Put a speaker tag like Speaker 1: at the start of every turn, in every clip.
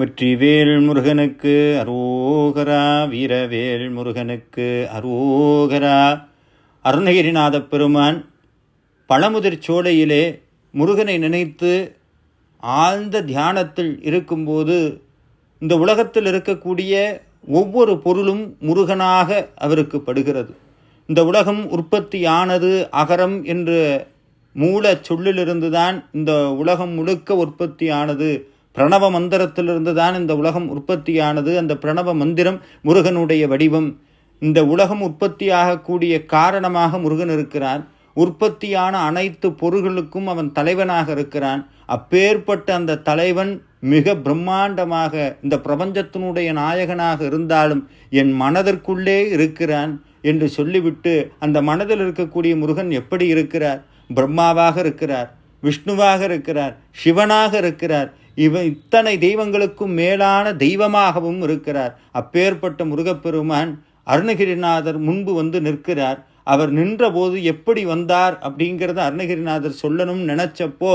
Speaker 1: வெற்றிவேல் முருகனுக்கு அரோகரா வீரவேல் முருகனுக்கு அரோகரா. அருணகிரிநாத பெருமான் பழமுதிர் சோலையிலே முருகனை நினைத்து ஆழ்ந்த தியானத்தில் இருக்கும்போது இந்த உலகத்தில் இருக்கக்கூடிய ஒவ்வொரு பொருளும் முருகனாக அவருக்கு படுகிறது. இந்த உலகம் உற்பத்தியானது அகரம் என்ற மூல சொல்லிலிருந்து தான் இந்த உலகம் முழுக்க உற்பத்தியானது. பிரணவ மந்திரத்திலிருந்து தான் இந்த உலகம் உற்பத்தியானது. அந்த பிரணவ மந்திரம் முருகனுடைய வடிவம். இந்த உலகம் உற்பத்தியாகக்கூடிய காரணமாக முருகன் இருக்கிறான். உற்பத்தியான அனைத்து பொருள்களுக்கும் அவன் தலைவனாக இருக்கிறான். அப்பேற்பட்ட அந்த தலைவன் மிக பிரம்மாண்டமாக இந்த பிரபஞ்சத்தினுடைய நாயகனாக இருந்தாலும் என் மனதிற்குள்ளே இருக்கிறான் என்று சொல்லிவிட்டு அந்த மனதில் இருக்கக்கூடிய முருகன் எப்படி இருக்கிறார்? பிரம்மாவாக இருக்கிறார் விஷ்ணுவாக இருக்கிறார் சிவனாக இருக்கிறார் இவன் இத்தனை தெய்வங்களுக்கும் மேலான தெய்வமாகவும் இருக்கிறார். அப்பேற்பட்ட முருகப்பெருமான் அருணகிரிநாதர் முன்பு வந்து நிற்கிறார். அவர் நின்றபோது எப்படி வந்தார் அப்படிங்கிறத அருணகிரிநாதர் சொல்லணும்னு நினச்சப்போ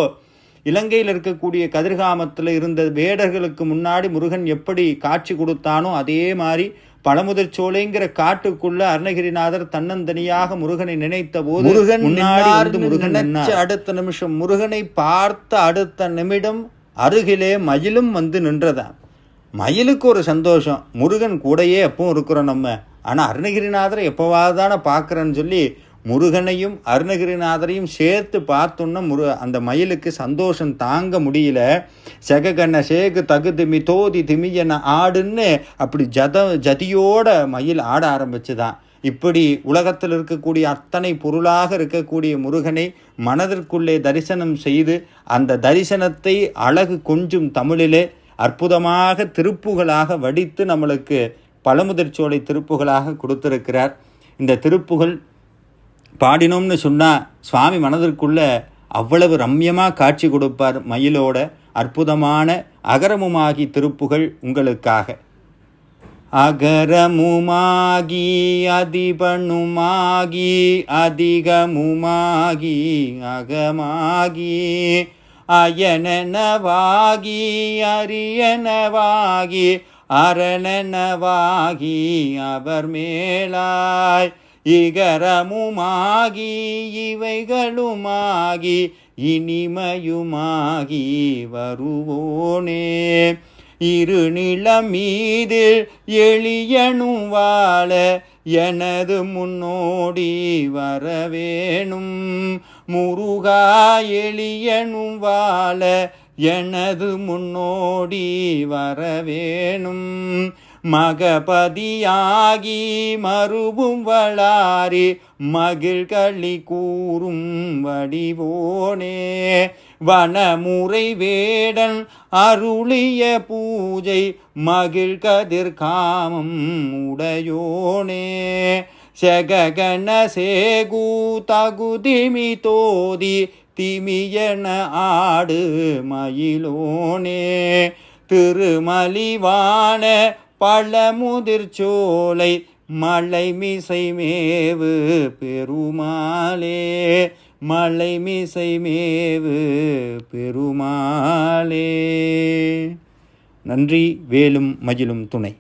Speaker 1: இலங்கையில் இருக்கக்கூடிய கதிர்காமத்தில் இருந்த வேடர்களுக்கு முன்னாடி முருகன் எப்படி காட்சி கொடுத்தானோ அதே மாதிரி பழமுதிர் சோலைங்கிற காட்டுக்குள்ள அருணகிரிநாதர் தன்னந்தனியாக முருகனை நினைத்த போது முருகன் முன்னாடி முருகன் அடுத்த நிமிஷம் முருகனை பார்த்த அடுத்த நிமிடம் அருகிலே மயிலும் வந்து நின்றதாம். மயிலுக்கு ஒரு சந்தோஷம். முருகன் கூடையே எப்பவும் இருக்கிறோம் நம்ம. ஆனால் அருணகிரிநாதரை எப்போவாது தானே பார்க்குறேன்னு சொல்லி முருகனையும் அருணகிரிநாதரையும் சேர்த்து பார்த்தோன்னா முரு அந்த மயிலுக்கு சந்தோஷம் தாங்க முடியல. செககண்ண சேகு தகு திமி தோதி திமியன ஆடுன்னு அப்படி ஜத ஜதியோட மயில் ஆட ஆரம்பிச்சுதான். இப்படி உலகத்தில் இருக்கக்கூடிய அத்தனை பொருளாக இருக்கக்கூடிய முருகனை மனதிற்குள்ளே தரிசனம் செய்து அந்த தரிசனத்தை அழகு கொஞ்சும் தமிழிலே அற்புதமாக திருப்புகளாக வடித்து நம்மளுக்கு பழமுதிர்ச்சோலை திருப்புகளாக கொடுத்திருக்கிறார். இந்த திருப்புகள் பாடினோம்னு சொன்னால் சுவாமி மனதிற்குள்ள அவ்வளவு ரம்யமாக காட்சி கொடுப்பார் மயிலோட அற்புதமான அகரமுமாகி திருப்புகள் உங்களுக்காக. அகரமுமாகி அதிபனுமாகி அதிகமுமாகி அகமாகி அயனனவாகி அரியனவாகி அரணனவாகி அவர் மேலாய் இகரமுமாகி இவைகளுமாகி இனிமயுமாகி வருவோனே. இருநிலமீதில் எளியனும் வாழ எனது முன்னோடி வரவேணும். முருகா எளியனும் வாழ எனது முன்னோடி வரவேணும். மகபதியாகி மறுபும் வளாரி மகிழ்களி கூறும் வடிவோனே. வனமுறை வேடன் அருளிய பூஜை மகிழ் கதிர் காமம் உடையோனே. செககண சேகு தகுதிமி தோதி திமியன ஆடு மயிலோனே. திருமலிவான பழமுதிர்ச்சோலை மலை மிசை மேவு பெருமாளே. மலை மீசை மேவு பெருமாளே. நன்றி வேலும் மகிழும் துணை.